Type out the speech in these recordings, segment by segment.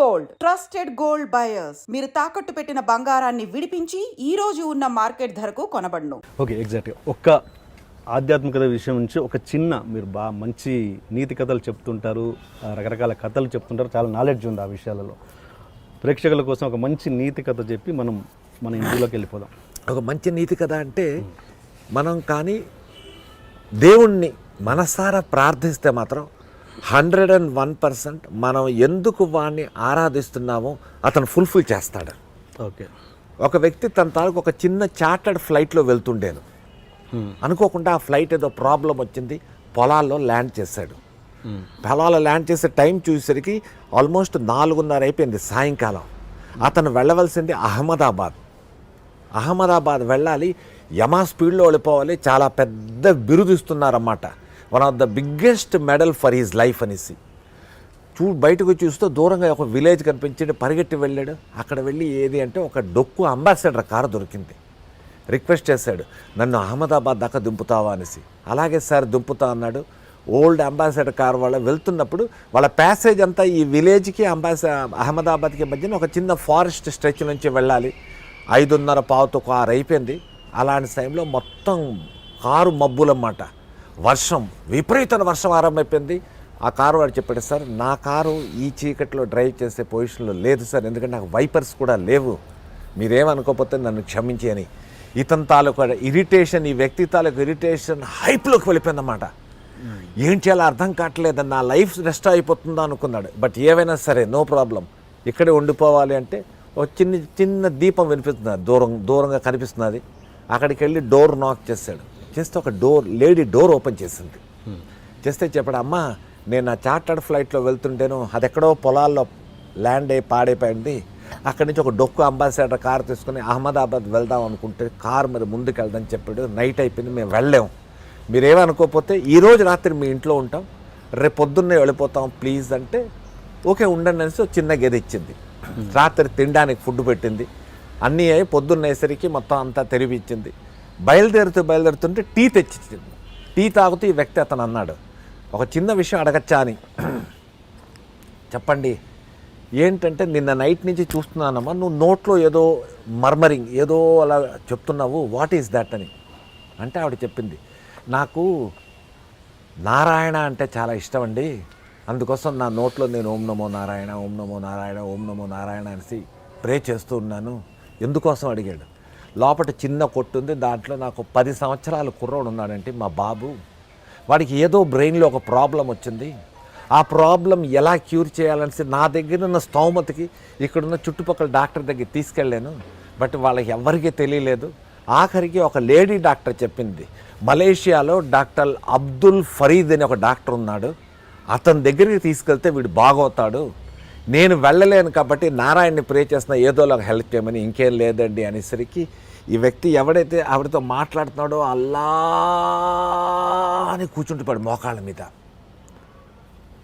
Gold. Trusted gold buyers. మీరు తాకట్టు పెట్టిన బంగారాన్ని విడిపించి ఈ రోజు ఉన్న మార్కెట్ ధరకు కొనబడును. ఓకే ఎగ్జాక్ట్గా ఒక్క ఆధ్యాత్మికత విషయం నుంచి ఒక చిన్న మీరు బాగా మంచి నీతి కథలు చెప్తుంటారు రకరకాల కథలు చెప్తుంటారు. చాలా నాలెడ్జ్ ఉంది ఆ విషయాలలో. ప్రేక్షకుల కోసం ఒక మంచి నీతి కథ చెప్పి మనం మన ఇంటిలోకి వెళ్ళిపోదాం. ఒక మంచి నీతి కదా అంటే మనం కానీ దేవుణ్ణి మనసారా ప్రార్థిస్తే మాత్రం హండ్రెడ్ అండ్ వన్ పర్సెంట్ మనం ఎందుకు వాడిని ఆరాధిస్తున్నామో అతను ఫుల్ఫిల్ చేస్తాడు. ఓకే. ఒక వ్యక్తి తన తాలూకు ఒక చిన్న చార్టర్డ్ ఫ్లైట్లో వెళ్తుండేను. అనుకోకుండా ఆ ఫ్లైట్ ఏదో ప్రాబ్లం వచ్చింది పొలాల్లో ల్యాండ్ చేశాడు. పొలాల్లో ల్యాండ్ చేసే టైం చూసేసరికి ఆల్మోస్ట్ నాలుగున్నర అయిపోయింది సాయంకాలం. అతను వెళ్ళవలసింది అహ్మదాబాద్. అహ్మదాబాద్ వెళ్ళాలి యమా స్పీడ్లో వెళ్ళిపోవాలి చాలా పెద్ద బిరుదు ఇస్తున్నారన్నమాట. One of the biggest medal for his life అనేసి. చూ బయటకు చూస్తే దూరంగా ఒక విలేజ్ కనిపించింది పరిగెట్టి వెళ్ళాడు. అక్కడ వెళ్ళి ఏది అంటే ఒక డొక్కు అంబాసిడర్ కారు దొరికింది. రిక్వెస్ట్ చేశాడు నన్ను అహ్మదాబాద్ దాకా దింపుతావా? అనేసి. అలాగే సార్ దింపుతా అన్నాడు. ఓల్డ్ అంబాసిడర్ కార్ వాళ్ళ వెళ్తున్నప్పుడు వాళ్ళ ప్యాసేజ్ అంతా ఈ విలేజ్కి అంబాసి అహ్మదాబాద్కి మధ్యన ఒక చిన్న ఫారెస్ట్ స్ట్రెచ్ నుంచి వెళ్ళాలి. ఐదున్నర పావుతో కారు అయిపోయింది. అలాంటి టైంలో మొత్తం కారు మబ్బులన్నమాట. వర్షం విపరీతమైన వర్షం ఆరంభమైపోయింది. ఆ కారు వాడు చెప్పాడు సార్ నా కారు ఈ చీకట్లో డ్రైవ్ చేసే పొజిషన్లో లేదు సార్. ఎందుకంటే నాకు వైపర్స్ కూడా లేవు. మీరేమనుకోకపోతే నన్ను క్షమించి అని. ఇతని తాలూకు ఇరిటేషన్ ఈ వ్యక్తి తాలూకు ఇరిటేషన్ హైప్లోకి వెళ్ళిపోయిందన్నమాట. ఏం చేయాలో అర్థం కావట్లేదు నా లైఫ్ రెస్ట్ అయిపోతుందా అనుకున్నాడు. బట్ ఏవైనా సరే నో ప్రాబ్లం. ఇక్కడే ఉండిపోవాలి అంటే ఒక చిన్న చిన్న దీపం వినిపిస్తుంది. దూరం దూరంగా కనిపిస్తున్నది అక్కడికి వెళ్ళి డోర్ నాక్ చేశాడు. చేస్తే ఒక డోర్ లేడీ డోర్ ఓపెన్ చేసింది. చేస్తే చెప్పాడు అమ్మ నేను నా చార్టర్డ్ ఫ్లైట్లో వెళ్తుంటేను అది ఎక్కడో పొలాల్లో ల్యాండ్ అయి పాడైపోయింది. అక్కడి నుంచి ఒక డొక్కు అంబాసిడర్ కార్ తీసుకుని అహ్మదాబాద్ వెళ్దాం అనుకుంటే కార్ మరి ముందుకు వెళ్దాం చెప్పాడు. నైట్ అయిపోయింది మేము వెళ్ళాము మీరేమనుకోకపోతే ఈరోజు రాత్రి మీ ఇంట్లో ఉంటాం. రేపు పొద్దున్నే వెళ్ళిపోతాం ప్లీజ్ అంటే ఓకే ఉండండి అనేసి ఒక చిన్న గది ఇచ్చింది. రాత్రి తినడానికి ఫుడ్ పెట్టింది. అన్నీ అయి పొద్దున్నేసరికి మొత్తం అంతా తెరివి ఇచ్చింది. బయలుదేరుతూ బయలుదేరుతుంటే టీ తెచ్చి టీ తాగుతూ ఈ వ్యక్తి అతను అన్నాడు. ఒక చిన్న విషయం అడగచ్చా అని. చెప్పండి. ఏంటంటే నిన్న నైట్ నుంచి చూస్తున్నానమ్మా నువ్వు నోట్లో ఏదో మర్మరింగ్ ఏదో అలా చెప్తున్నావు వాట్ ఈస్ దట్ అని. అంటే ఆవిడ చెప్పింది నాకు నారాయణ అంటే చాలా ఇష్టం అండి. అందుకోసం నా నోట్లో నేను ఓం నమో నారాయణ ఓం నమో నారాయణ ఓం నమో నారాయణ అనేసి ప్రే చేస్తూ ఉన్నాను. ఎందుకోసం అడిగాడు? లోపల చిన్న కొట్టు ఉంది. దాంట్లో నాకు పది సంవత్సరాల కుర్రోడు ఉన్నాడంటే మా బాబు. వాడికి ఏదో బ్రెయిన్లో ఒక ప్రాబ్లం వచ్చింది. ఆ ప్రాబ్లం ఎలా క్యూర్ చేయాలనేసి నా దగ్గర ఉన్న స్తోమతకి ఇక్కడున్న చుట్టుపక్కల డాక్టర్ దగ్గర తీసుకెళ్ళాను. బట్ వాళ్ళకి ఎవరికీ తెలియలేదు. ఆఖరికి ఒక లేడీ డాక్టర్ చెప్పింది. మలేషియాలో డాక్టర్ అబ్దుల్ ఫరీద్ అని ఒక డాక్టర్ ఉన్నాడు. అతని దగ్గరికి తీసుకెళ్తే వీడు బాగవుతాడు. నేను వెళ్ళలేను కాబట్టి నారాయణని ప్రే చేసిన ఏదోలాగా హెల్ప్ చేయమని ఇంకేం లేదండి అనేసరికి ఈ వ్యక్తి ఎవడైతే ఆవిడతో మాట్లాడుతున్నాడో అల్లా అని కూర్చుంటుపాడు మోకాళ్ళ మీద.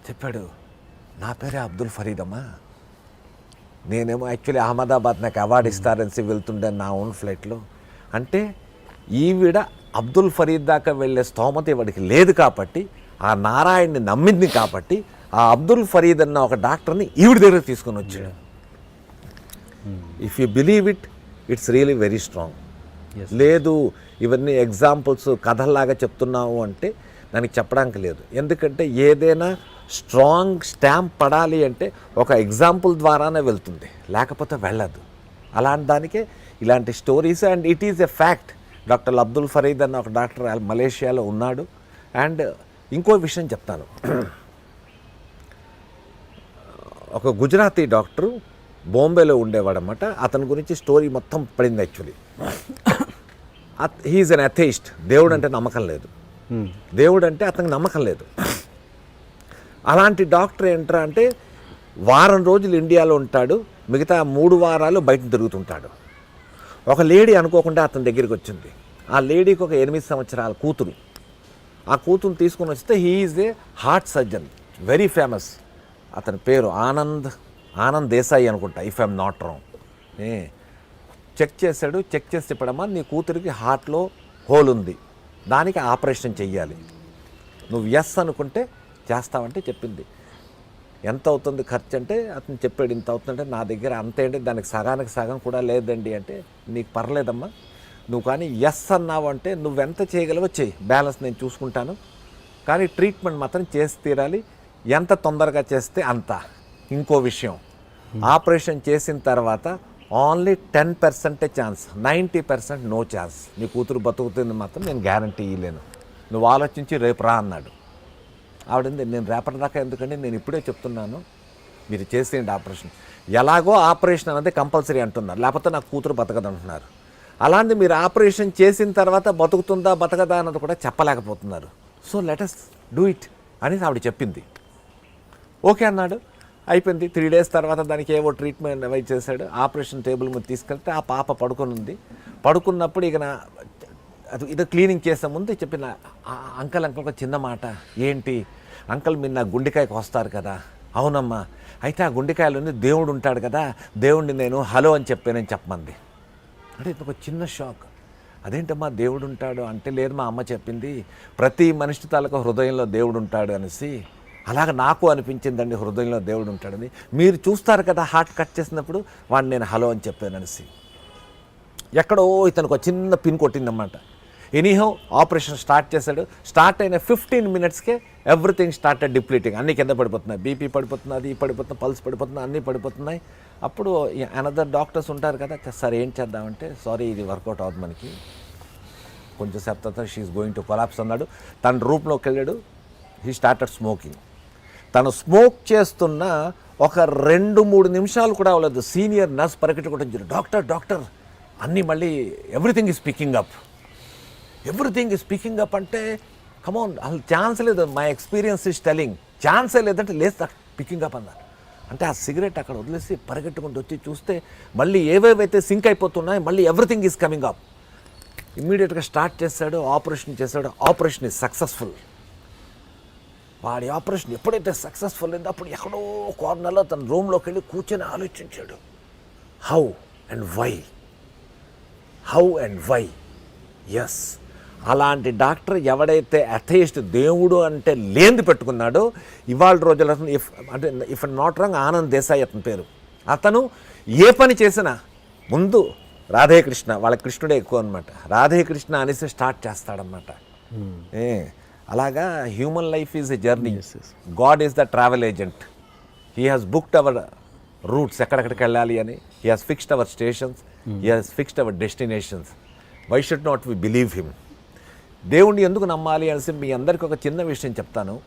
చెప్పాడు నా పేరే అబ్దుల్ ఫరీద్ అమ్మా. నేనేమో యాక్చువల్లీ అహ్మదాబాద్ నాకు అవార్డు ఇస్తారని వెళ్తుండే నా ఓన్ ఫ్లైట్లో. అంటే ఈవిడ అబ్దుల్ ఫరీద్ దాకా వెళ్ళే స్తోమత ఇవాడికి లేదు కాబట్టి ఆ నారాయణ్ని నమ్మింది కాబట్టి ఆ అబ్దుల్ ఫరీద్ అన్న ఒక డాక్టర్ని ఈవిడ దగ్గర తీసుకొని వచ్చాడు. If you believe it it's really very strong లేదు ఇవన్నీ ఎగ్జాంపుల్స్ కథల్లాగా చెప్తున్నావు అంటే దానికి చెప్పడానికి లేదు. ఎందుకంటే ఏదైనా స్ట్రాంగ్ స్టాంప్ పడాలి అంటే ఒక ఎగ్జాంపుల్ ద్వారానే వెళ్తుంది. లేకపోతే వెళ్ళదు. అలాంటి దానికే ఇలాంటి stories and it is a fact doctor Abdul Farid అన్న ఒక డాక్టర్ మలేషియాలో ఉన్నాడు. అండ్ ఇంకో విషయం చెప్తాను. ఒక గుజరాతీ డాక్టరు బాంబేలో ఉండేవాడనమాట అతని గురించి స్టోరీ మొత్తం పడింది యాక్చువల్లీ. హీఈస్ అన్ అథెయిస్ట్ దేవుడు అంటే నమ్మకం లేదు. దేవుడు అంటే అతనికి నమ్మకం లేదు. అలాంటి డాక్టర్ ఏంట్రా అంటే వారం రోజులు ఇండియాలో ఉంటాడు మిగతా మూడు వారాలు బయట తిరుగుతుంటాడు. ఒక లేడీ అనుకోకుండా అతని దగ్గరికి వచ్చింది. ఆ లేడీకి ఒక ఎనిమిది సంవత్సరాల కూతురు. ఆ కూతురు తీసుకొని వస్తే he's a heart surgeon very famous. అతని పేరు ఆనంద్ ఆనంద్ దేశాయి అనుకుంటా ఇఫ్ ఐఎమ్ నాట్ రాంగ్ ఏ చెక్ చేశాడు చెక్ చేసి చెప్పడమ్మా నీ కూతురికి హార్ట్లో హోల్ ఉంది. దానికి ఆపరేషన్ చెయ్యాలి. నువ్వు ఎస్ అనుకుంటే చేస్తావంటే చెప్పింది. ఎంత అవుతుంది ఖర్చు అంటే అతను చెప్పాడు ఇంత అవుతుందంటే నా దగ్గర అంతే అంటే దానికి సగానికి సగం కూడా లేదండి అంటే నీకు పర్లేదమ్మా. నువ్వు కానీ ఎస్ అన్నావు అంటే నువ్వెంత చేయగలవో చెయ్యి. బ్యాలెన్స్ నేను చూసుకుంటాను. కానీ ట్రీట్మెంట్ మాత్రం చేసి తీరాలి. ఎంత తొందరగా చేస్తే అంత? ఇంకో విషయం. ఆపరేషన్ చేసిన తర్వాత ఓన్లీ టెన్ పర్సెంటే chance ninety percent no chance నీ కూతురు బతుకుతుంది మాత్రం నేను గ్యారంటీ ఇవ్వలేను నువ్వు ఆలోచించి రేపు రా అన్నాడు. ఆవిడంది నేను రేపటి దాకా ఎందుకంటే నేను ఇప్పుడే చెప్తున్నాను. మీరు చేసేయండి ఆపరేషన్. ఎలాగో ఆపరేషన్ అనేది కంపల్సరీ అంటున్నారు. లేకపోతే నాకు కూతురు బతకదు అంటున్నారు అలాంటి మీరు ఆపరేషన్ చేసిన తర్వాత బతుకుతుందా బతకదా అన్నది కూడా చెప్పలేకపోతున్నారు. సో లెటస్ డూ ఇట్ అని ఆవిడ చెప్పింది. ఓకే అన్నాడు. అయిపోయింది. త్రీ డేస్ తర్వాత దానికి ఏవో ట్రీట్మెంట్ అవి చేశాడు. ఆపరేషన్ టేబుల్ మీద తీసుకెళ్తే ఆ పాప పడుకొని ఉంది పడుకున్నప్పుడు ఇక నా అది ఇదో క్లీనింగ్ చేసే ముందు చెప్పిన అంకల్ అంకల్ ఒక చిన్న మాట. ఏంటి? అంకల్ మీరు నా గుండెకాయకు వస్తారు కదా. అవునమ్మా. అయితే ఆ గుండెకాయలోనే దేవుడు ఉంటాడు కదా. దేవుడిని నేను హలో అని చెప్పానని చెప్పమంది. అంటే ఇది ఒక చిన్న షాక్ అదేంటమ్మా? దేవుడు ఉంటాడు. అంటే లేదు మా అమ్మ చెప్పింది ప్రతి మనిషి తాలకు హృదయంలో దేవుడు ఉంటాడు అనేసి అలాగ నాకు అనిపించిందండి హృదయంలో దేవుడు ఉంటాడని. మీరు చూస్తారు కదా హార్ట్ కట్ చేసినప్పుడు వాడిని నేను హలో అని చెప్పాను అనేసి. ఎక్కడో ఇతనికి ఒక చిన్న పిన్ కొట్టిందన్నమాట. ఎనీహౌ ఆపరేషన్ స్టార్ట్ చేశాడు. స్టార్ట్ అయిన ఫిఫ్టీన్ మినిట్స్కే ఎవ్రీథింగ్ స్టార్ట్ డిప్లీటింగ్ అన్ని కింద పడిపోతున్నాయి. బీపీ పడిపోతుంది అది పడిపోతుంది పల్స్ పడిపోతుంది అన్నీ పడిపోతున్నాయి. అప్పుడు అనదర్ డాక్టర్స్ ఉంటారు కదా సార్ ఏం చేద్దామంటే సారీ ఇది వర్కౌట్ అవుతుంది మనకి. కొంచెం సేపు తర్వాత షీఈస్ గోయింగ్ టు కొలాప్స్ అన్నాడు. తన రూమ్లోకి వెళ్ళాడు. హీ స్టార్టెడ్ స్మోకింగ్ తను స్మోక్ చేస్తున్న ఒక రెండు మూడు నిమిషాలు కూడా అవ్వలేదు. సీనియర్ నర్స్ పరిగెట్టుకోవడం డాక్టర్ డాక్టర్ అన్నీ మళ్ళీ everything is picking up. Everything is picking up అంటే కమౌన్ అసలు ఛాన్స్ లేదు. మై ఎక్స్పీరియన్స్ ఈజ్ టెలింగ్ ఛాన్సే లేదంటే లేదు పికింగ్ అప్ అన్నారు. అంటే ఆ సిగరెట్ అక్కడ వదిలేసి పరిగెట్టుకుంటూ వచ్చి చూస్తే మళ్ళీ ఏవేవైతే సింక్ అయిపోతున్నాయి మళ్ళీ ఎవ్రీథింగ్ ఈజ్ కమింగ్ అప్. ఇమ్మీడియట్గా స్టార్ట్ చేశాడు ఆపరేషన్ చేశాడు. Operation is successful. వాడి ఆపరేషన్ ఎప్పుడైతే సక్సెస్ఫుల్ అయిందో అప్పుడు ఎక్కడో కార్నర్లో తన రూమ్లోకి వెళ్ళి కూర్చొని ఆలోచించాడు. How and why how and why yes అలాంటి డాక్టర్ ఎవడైతే అథయిస్ట్ దేవుడు అంటే లేనిది పెట్టుకున్నాడో ఇవాళ రోజుల ఇఫ్ అంటే if not wrong Anand Desai అతని పేరు. అతను ఏ పని చేసినా ముందు రాధే కృష్ణ వాళ్ళ కృష్ణుడే ఎక్కువ అనమాట రాధే కృష్ణ అనేసి స్టార్ట్ చేస్తాడనమాట ఏ అలాగా human life is a journey. God is the travel agent. He has booked our routes ఎక్కడెక్కడికి వెళ్ళాలి అని. He has fixed our stations. He has fixed our destinations. Why should not we believe him? దేవుణ్ణి ఎందుకు నమ్మాలి అనేసి మీ అందరికీ ఒక చిన్న విషయం చెప్తాను.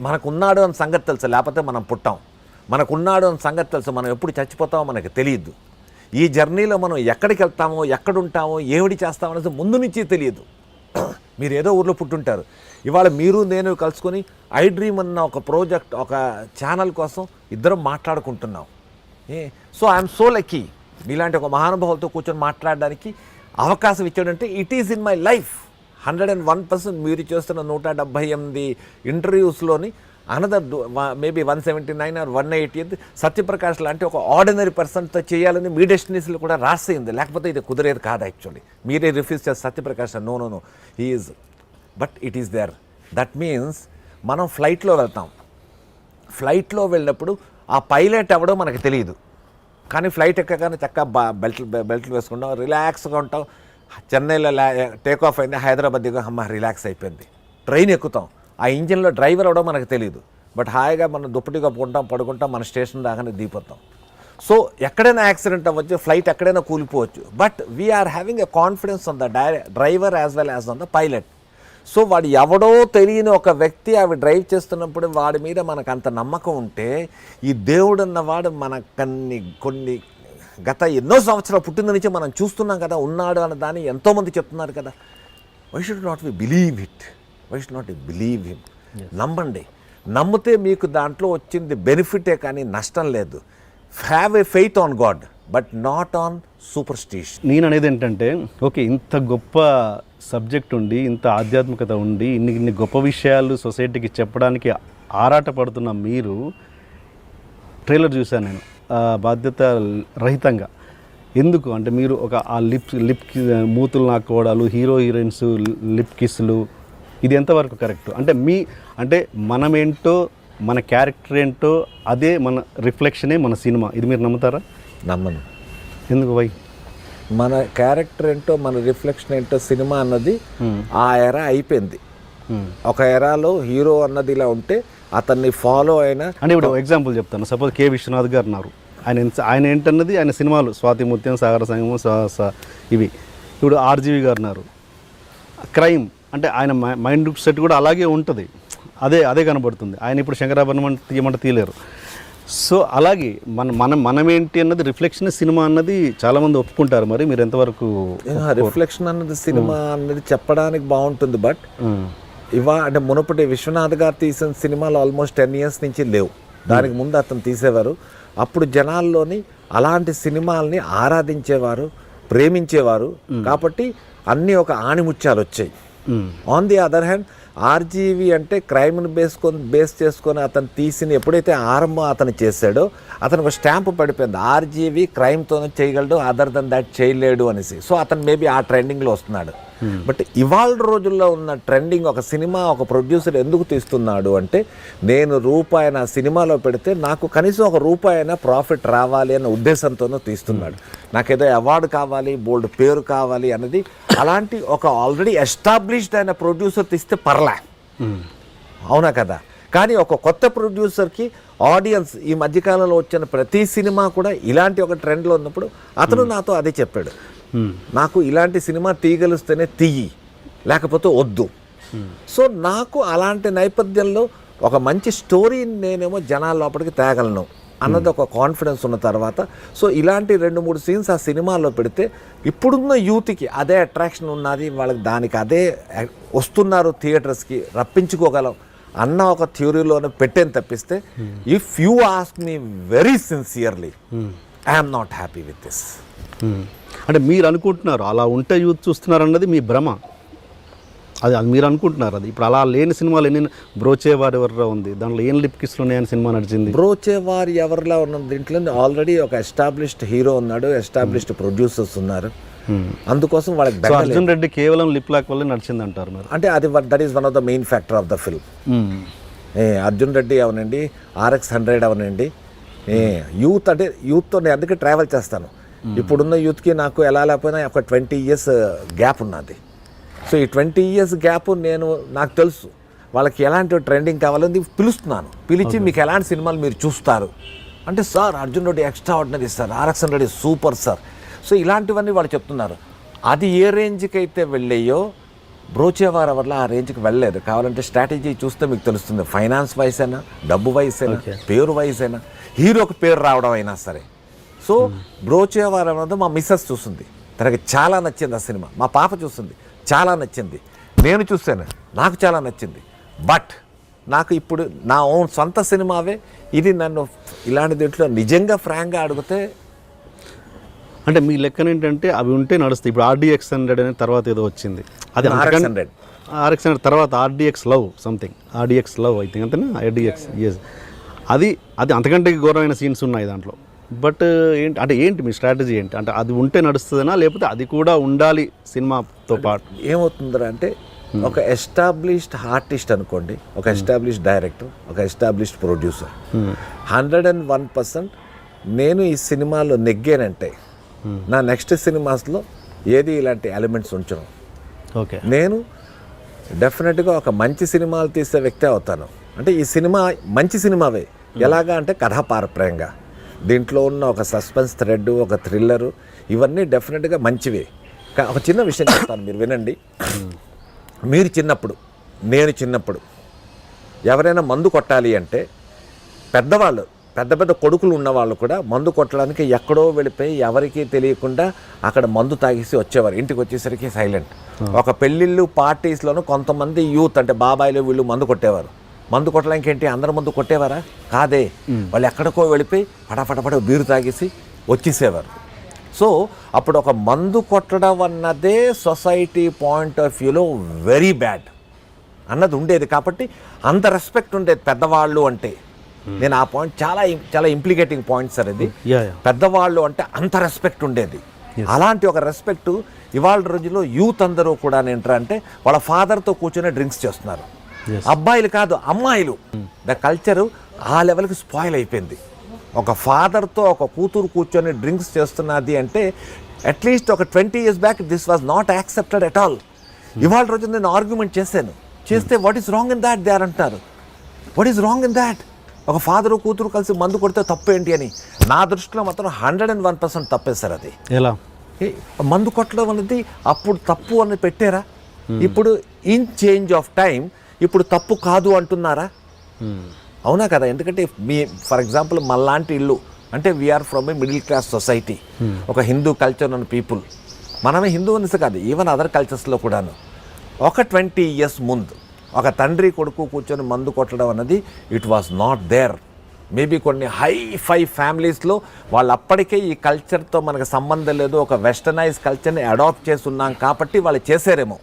మనకున్నాడు అని సంగతి తెలుసు లేకపోతే మనం పుట్టాం. మనకున్నాడు అని సంగతి తెలుసు మనం ఎప్పుడు చచ్చిపోతామో మనకు తెలియదు. ఈ జర్నీలో మనం ఎక్కడికి వెళ్తామో ఎక్కడుంటామో ఏమిటి చేస్తామో అనేది ముందు నుంచి తెలియదు. మీరు ఏదో ఊర్లో పుట్టుంటారు. ఇవాళ మీరు నేను కలుసుకొని ఐ డ్రీమ్ అన్న ఒక ప్రాజెక్ట్ ఒక ఛానల్ కోసం ఇద్దరం మాట్లాడుకుంటున్నాం. Uh so I'm so lucky మీలాంటి ఒక మహానుభావులతో కూర్చొని మాట్లాడడానికి అవకాశం ఇచ్చాడంటే it is in my life. Hundred and one percent మీరు చేస్తున్న నూట డెబ్భై ఎనిమిది ఇంటర్వ్యూస్లోని another maybe one seventy nine or one eighty Satyaprakash లాంటి ఒక ఆర్డినరీ పర్సన్తో చేయాలని మీ డెస్టినేషన్లో కూడా రాసేయింది లేకపోతే ఇది కుదిరేది కాదు యాక్చువల్లీ మీరే రిఫ్యూజ్ చేస్తారు Satyaprakash no no no he's but it is there that means మనం ఫ్లైట్లో వెళ్తాం. ఫ్లైట్లో వెళ్ళినప్పుడు ఆ పైలట్ ఎవడో మనకు తెలియదు. కానీ ఫ్లైట్ ఎక్కగానే చక్కగా బెల్ట్ బెల్ట్లు వేసుకుంటాం రిలాక్స్గా ఉంటాం. చెన్నైలో టేక్ ఆఫ్ అయింది హైదరాబాద్ దిగా అమ్మ రిలాక్స్ అయిపోయింది. ట్రైన్ ఎక్కుతాం. ఆ ఇంజిన్లో డ్రైవర్ అవడం మనకు తెలియదు బట్ హాయిగా మనం దుప్పటి కప్పుకుంటాం పడుకుంటాం మన స్టేషన్ దాకానే దిగిపోతాం. సో ఎక్కడైనా యాక్సిడెంట్ అవ్వచ్చు ఫ్లైట్ ఎక్కడైనా కూలిపోవచ్చు but we're having a confidence on the driver as well as on the pilot so వాడు ఎవడో తెలియని ఒక వ్యక్తి అవి డ్రైవ్ చేస్తున్నప్పుడు వాడి మీద మనకు అంత నమ్మకం ఉంటే ఈ దేవుడు అన్నవాడు మనకన్ని కొన్ని గత ఎన్నో సంవత్సరాలు పుట్టిన నుంచి మనం చూస్తున్నాం కదా ఉన్నాడు అన్న దాన్ని ఎంతోమంది చెప్తున్నారు కదా. Why should not we believe it why should not believe him నమ్మండి. నమ్మితే మీకు దాంట్లో వచ్చింది బెనిఫిటే కానీ నష్టం లేదు. Have a faith on God but not on superstition నేను అనేది ఏంటంటే ఓకే ఇంత గొప్ప సబ్జెక్ట్ ఉండి ఇంత ఆధ్యాత్మికత ఉండి ఇన్ని ఇన్ని గొప్ప విషయాలు సొసైటీకి చెప్పడానికి ఆరాట పడుతున్న మీరు ట్రైలర్ చూశాను నేను. బాధ్యత రహితంగా. ఎందుకు? అంటే మీరు ఒక ఆ లిప్ లిప్ మూతులు నాకోవడాలు హీరో హీరోయిన్స్ లిప్ కిస్లు ఇది ఎంతవరకు కరెక్ట్? అంటే మీ అంటే మనమేంటో మన క్యారెక్టర్ ఏంటో అదే మన రిఫ్లెక్షనే మన సినిమా. ఇది మీరు నమ్ముతారా? నమ్మను. ఎందుకు వై? మన క్యారెక్టర్ ఏంటో మన రిఫ్లెక్షన్ ఏంటో సినిమా అన్నది ఆ ఎరా అయిపోయింది. ఒక ఎరాలో హీరో అన్నది ఇలా ఉంటే అతన్ని ఫాలో అయిన అంటే ఇప్పుడు ఎగ్జాంపుల్ చెప్తాను. సపోజ్ కే. విశ్వనాథ్ గారు ఉన్నారు. ఆయన ఆయన ఏంటన్నది ఆయన సినిమాలు స్వాతి ముత్యం సాగర సంగమం ఇవి. ఇప్పుడు ఆర్జీవి గారు ఉన్నారు. క్రైమ్. అంటే ఆయన మై- మైండ్ సెట్ కూడా అలాగే ఉంటుంది. అదే అదే కనబడుతుంది. ఆయన ఇప్పుడు శంకరాభరణం అంటే తీయమంటే తీయలేరు. సో అలాగే మన మనం మనం ఏంటి అన్నది రిఫ్లెక్షన్ సినిమా అన్నది చాలామంది ఒప్పుకుంటారు మరి. మీరు ఎంతవరకు రిఫ్లెక్షన్ అన్నది సినిమా అన్నది చెప్పడానికి బాగుంటుంది. బట్ ఇవా అంటే మునుపటి విశ్వనాథ్ గారు తీసిన సినిమాలు ఆల్మోస్ట్ టెన్ ఇయర్స్ నుంచి లేవు. దానికి ముందు అతను తీసేవారు. అప్పుడు జనాల్లోని అలాంటి సినిమాల్ని ఆరాధించేవారు ప్రేమించేవారు. కాబట్టి అన్నీ ఒక ఆణిముత్యాలు వచ్చాయి. On the other hand RGV అంటే క్రైమ్ని బేస్కొని బేస్ చేసుకొని అతను తీసిన ఎప్పుడైతే ఆరంభం అతను చేశాడో అతను ఒక స్టాంప్ పడిపోయింది. ఆర్జీవి క్రైమ్తోనే చేయగలడు అదర్ దన్ దాట్ చేయలేడు అనేసి. సో అతను మేబీ ఆ ట్రెండింగ్లో వస్తున్నాడు. బట్ ఇవాళ రోజుల్లో ఉన్న ట్రెండింగ్ ఒక సినిమా ఒక ప్రొడ్యూసర్ ఎందుకు తీస్తున్నాడు అంటే నేను రూపాయి నా సినిమాలో పెడితే నాకు కనీసం ఒక రూపాయి అయినా ప్రాఫిట్ రావాలి అన్న ఉద్దేశంతోనూ తీస్తున్నాడు. నాకేదో అవార్డు కావాలి బోల్డ్ పేరు కావాలి అన్నది అలాంటి ఒక ఆల్రెడీ ఎస్టాబ్లిష్డ్ అయిన ప్రొడ్యూసర్ తీస్తే పర్లే. అవునా కదా? కానీ ఒక కొత్త ప్రొడ్యూసర్కి ఆడియన్స్ ఈ మధ్యకాలంలో వచ్చిన ప్రతి సినిమా కూడా ఇలాంటి ఒక ట్రెండ్లో ఉన్నప్పుడు అతను నాతో అదే చెప్పాడు. నాకు ఇలాంటి సినిమా తీయగలిస్తేనే తీయి లేకపోతే వద్దు సో నాకు అలాంటి నేపథ్యంలో ఒక మంచి స్టోరీని నేనేమో జనాల లోపలికి తేగలను అన్నది ఒక కాన్ఫిడెన్స్ ఉన్న తర్వాత సో ఇలాంటి రెండు మూడు సీన్స్ ఆ సినిమాలో పెడితే ఇప్పుడున్న యూత్కి అదే అట్రాక్షన్ ఉన్నది వాళ్ళకి దానికి అదే వస్తున్నారు థియేటర్స్కి రప్పించుకోగలం అన్న ఒక థ్యూరీలోనే పెట్టేని తప్పిస్తే if you ask me very sincerely I'm not happy with this. అంటే మీరు అనుకుంటున్నారు అలా ఉంటే యూత్ చూస్తున్నారు అన్నది మీ భ్రమ. అది అది మీరు అనుకుంటున్నారు అది. ఇప్పుడు అలా లేని సినిమాలు ఎన్ని బ్రోచే వారు ఎవర్రా ఉంది? దాంట్లో ఏం లిప్ కిస్లు ఉన్నాయని సినిమా నడిచింది? బ్రోచే వారు ఎవరిలా ఉన్న దీంట్లో ఆల్రెడీ ఒక ఎస్టాబ్లిష్డ్ హీరో ఉన్నాడు ఎస్టాబ్లిష్డ్ ప్రొడ్యూసర్స్ ఉన్నారు. అందుకోసం వాళ్ళకి. అర్జున్ రెడ్డి కేవలం లిప్ లాక్ వల్లే నడిచింది అంటారు మరి? అంటే అది that is one of the main factor of the film. ఏ అర్జున్ రెడ్డి అవనండి ఆర్ఎక్స్ హండ్రెడ్ అవనండి. ఏ యూత్ అంటే యూత్తో నేను అందుకే ట్రావెల్ చేస్తాను. ఇప్పుడున్న యూత్కి నాకు ఎలా లేకపోయినా ఒక ట్వంటీ ఇయర్స్ గ్యాప్ ఉన్నది. సో ఈ ట్వంటీ ఇయర్స్ గ్యాప్ నేను నాకు తెలుసు. వాళ్ళకి ఎలాంటి ట్రెండింగ్ కావాలని పిలుస్తున్నాను. పిలిచి మీకు ఎలాంటి సినిమాలు మీరు చూస్తారు? అంటే sir Arjun Reddy extraordinary sir. RX hundred super sir. So ఇలాంటివన్నీ వాళ్ళు చెప్తున్నారు. అది ఏ రేంజ్కి అయితే వెళ్ళాయో బ్రోచేవార్ వల్ల ఆ రేంజ్కి వెళ్ళలేదు. కావాలంటే స్ట్రాటజీ చూస్తే మీకు తెలుస్తుంది. ఫైనాన్స్ వైస్ అయినా డబ్బు వైస్ అయినా పేరు వైస్ అయినా హీరోకి పేరు రావడం అయినా సరే. సో బ్రోచేవార్ అన్నది మా మిస్సెస్ చూస్తుంది. తనకి చాలా నచ్చింది ఆ సినిమా. మా పాప చూస్తుంది. చాలా నచ్చింది. నేను చూశాను. నాకు చాలా నచ్చింది. బట్ నాకు ఇప్పుడు నా ఓన్ సొంత సినిమావే. ఇది నన్ను ఇలాంటి దీంట్లో నిజంగా ఫ్రాంక్గా అడిగితే అంటే మీ లెక్కన ఏంటంటే అవి ఉంటే నడుస్తాయి. ఇప్పుడు ఆర్డీఎక్స్ హండ్రెడ్ అనే తర్వాత ఏదో వచ్చింది. అది RX 100. RX hundred. తర్వాత RDX love something. RDX love అయితే అంతేనా? ఆర్డీఎక్స్ ఎస్ అది అది అంతకంటే ఘోరమైన సీన్స్ ఉన్నాయి దాంట్లో. బట్ ఏంటి అంటే ఏంటి మీ స్ట్రాటజీ ఏంటి? అంటే అది ఉంటే నడుస్తుందనా? లేకపోతే అది కూడా ఉండాలి సినిమాతో పాటు? ఏమవుతుందిరా అంటే ఒక ఎస్టాబ్లిష్డ్ ఆర్టిస్ట్ అనుకోండి ఒక ఎస్టాబ్లిష్డ్ డైరెక్టర్ ఒక established producer. Hundred and one percent నేను ఈ సినిమాలో నెగ్గానంటే నా నెక్స్ట్ సినిమాస్లో ఏది ఇలాంటి ఎలిమెంట్స్ ఉంచను. ఓకే. నేను డెఫినెట్గా ఒక మంచి సినిమాలు తీసే వ్యక్తి అవుతాను. అంటే ఈ సినిమా మంచి సినిమావే. ఎలాగా అంటే కథాపారప్రాయంగా. దీంట్లో ఉన్న ఒక సస్పెన్స్ థ్రెడ్ ఒక థ్రిల్లరు ఇవన్నీ డెఫినెట్గా మంచివే. ఒక చిన్న విషయం చెప్తాను మీరు వినండి. మీరు చిన్నప్పుడు నేను చిన్నప్పుడు ఎవరైనా మందు కొట్టాలి అంటే పెద్దవాళ్ళు పెద్ద పెద్ద కొడుకులు ఉన్నవాళ్ళు కూడా మందు కొట్టడానికి ఎక్కడో వెళ్ళిపోయి ఎవరికీ తెలియకుండా అక్కడ మందు తాగేసి వచ్చేవారు. ఇంటికి వచ్చేసరికి సైలెంట్. ఒక పెళ్ళిళ్ళు పార్టీస్లోనూ కొంతమంది యూత్ అంటే బాబాయిలు వీళ్ళు మందు కొట్టేవారు. మందు కొట్టడానికి ఏంటి అందరు మందు కొట్టేవారా? కాదే. వాళ్ళు ఎక్కడికో వెళ్ళిపోయి పటపటపట బీరు తాగేసి వచ్చేసేవారు. సో అప్పుడు ఒక మందు కొట్టడం అన్నదే సొసైటీ పాయింట్ ఆఫ్ వ్యూలో వెరీ బ్యాడ్. అన్నది ఉండేది కాబట్టి అంత రెస్పెక్ట్ ఉండేది పెద్దవాళ్ళు అంటే. నేను ఆ పాయింట్ చాలా చాలా ఇంప్లికేటింగ్ పాయింట్ సార్ ఇది. పెద్దవాళ్ళు అంటే అంత రెస్పెక్ట్ ఉండేది. అలాంటి ఒక రెస్పెక్ట్ ఇవాళ రోజుల్లో యూత్ అందరూ కూడా ఏంటంటే వాళ్ళ ఫాదర్తో కూర్చొని డ్రింక్స్ చేస్తున్నారు. అబ్బాయిలు కాదు అమ్మాయిలు. ద కల్చర్ ఆ లెవెల్కి స్పాయిల్ అయిపోయింది. ఒక ఫాదర్తో ఒక కూతురు కూర్చొని డ్రింక్స్ చేస్తున్నది అంటే అట్లీస్ట్ ఒక twenty years back this was not accepted at all ఇవాళ రోజు నేను ఆర్గ్యుమెంట్ చేశాను. చేస్తే what is wrong in that they are అంటారు. What is wrong in that ఒక ఫాదరు కూతురు కలిసి మందు కొడితే తప్పు ఏంటి అని? నా దృష్టిలో మాత్రం హండ్రెడ్ అండ్ వన్ పర్సెంట్ తప్పే సార్ అది. ఎలా? మందు కొట్టడం అనేది అప్పుడు తప్పు అని పెట్టారా? ఇప్పుడు ఇన్ చేంజ్ ఆఫ్ టైం ఇప్పుడు తప్పు కాదు అంటున్నారా? అవునా కదా? ఎందుకంటే మీ ఫర్ ఎగ్జాంపుల్ మళ్ళాంటి ఇల్లు అంటే we are from a middle class society ఒక హిందూ కల్చర్ ఉన్న పీపుల్ మనమే హిందూ అనేసి కాదు ఈవెన్ అదర్ కల్చర్స్లో కూడాను. ఒక ట్వంటీ ఇయర్స్ ముందు ఒక తండ్రి కొడుకు కూర్చొని మందు కొట్టడం అన్నది it was not there maybe కొన్ని హై ఫై ఫ్యామిలీస్లో వాళ్ళు అప్పటికే ఈ కల్చర్తో మనకు సంబంధం లేదు ఒక వెస్టర్నైజ్ కల్చర్ని అడాప్ట్ చేస్తున్నాం కాబట్టి వాళ్ళు చేశారేమో.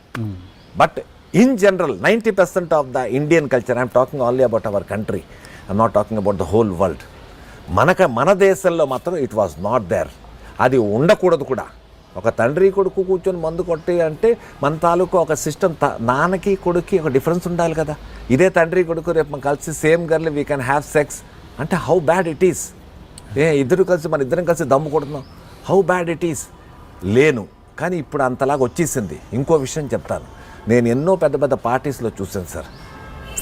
But in general ninety percent of the Indian culture I'm talking only about our country I'm not talking about the whole world మనక మన దేశంలో మాత్రం ఇట్ వాజ్ నాట్ దేర్ అది ఉండకూడదు కూడా. ఒక తండ్రి కొడుకు కూర్చొని మందు కొట్టి అంటే మన తాలూకు ఒక సిస్టమ్ నాన్నకి కొడుక్కి ఒక డిఫరెన్స్ ఉండాలి కదా. ఇదే తండ్రి కొడుకు రేపు మనం కలిసి same girl we can have sex అంటే హౌ బ్యాడ్ ఇట్ ఈస్ ఏ ఇద్దరు కలిసి మన ఇద్దరం కలిసి దమ్ము కొడుతున్నాం. హౌ బ్యాడ్ ఇట్ ఈస్ లేను. కానీ ఇప్పుడు అంతలాగా వచ్చేసింది. ఇంకో విషయం చెప్తాను. నేను ఎన్నో పెద్ద పెద్ద పార్టీస్లో చూశాను సార్.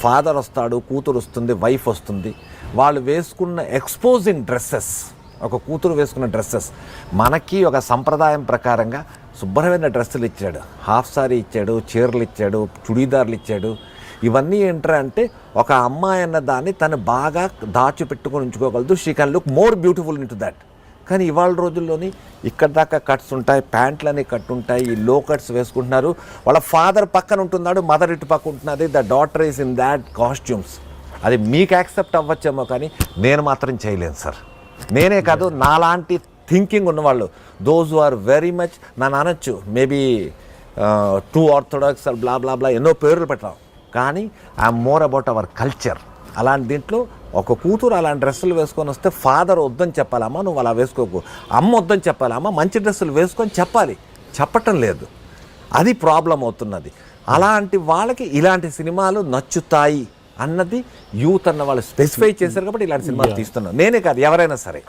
ఫాదర్ వస్తాడు కూతురు వస్తుంది వైఫ్ వస్తుంది. వాళ్ళు వేసుకున్న ఎక్స్పోజింగ్ డ్రెస్సెస్ ఒక కూతురు వేసుకున్న డ్రెస్సెస్ మనకి ఒక సంప్రదాయం ప్రకారంగా శుభ్రమైన డ్రెస్సులు ఇచ్చాడు. హాఫ్ సారీ ఇచ్చాడు చీరలు ఇచ్చాడు చుడీదార్లు ఇచ్చాడు. ఇవన్నీ ఏంట్రా అంటే ఒక అమ్మాయి అన్న దాన్ని తను బాగా దాచిపెట్టుకుని ఉంచుకోగలదు. She can look more beautiful into that కానీ ఇవాళ రోజుల్లోని ఇక్కడ దాకా కట్స్ ఉంటాయి ప్యాంట్లని కట్ ఉంటాయి ఈ లో కట్స్ వేసుకుంటున్నారు. వాళ్ళ ఫాదర్ పక్కన ఉంటున్నాడు మదర్ ఇటు పక్క ఉంటున్నది. The daughter is in that costumes అది మీకు యాక్సెప్ట్ అవ్వచ్చేమో కానీ నేను మాత్రం చేయలేను సార్. నేనే కాదు నాలాంటి థింకింగ్ ఉన్నవాళ్ళు. దోస్ ఆర్ వెరీ మచ్ నన్ను అనొచ్చు maybe too orthodox blah blah blah ఎన్నో పేర్లు పెట్టాం. కానీ I'm more about our culture అలాంటి దీంట్లో ఒక కూతురు అలాంటి డ్రెస్సులు వేసుకొని వస్తే ఫాదర్ వద్దని చెప్పాలమ్మా నువ్వు అలా వేసుకోకు. అమ్మ వద్దని చెప్పాలమ్మా మంచి డ్రెస్సులు వేసుకొని చెప్పాలి. చెప్పటం లేదు. అది ప్రాబ్లం అవుతున్నది. అలాంటి వాళ్ళకి ఇలాంటి సినిమాలు నచ్చుతాయి అన్నది యూత్ అన్న వాళ్ళు స్పెసిఫై చేశారు కాబట్టి ఇలాంటి సినిమాలు తీస్తున్నాం నేనే కాదు ఎవరైనా సరే.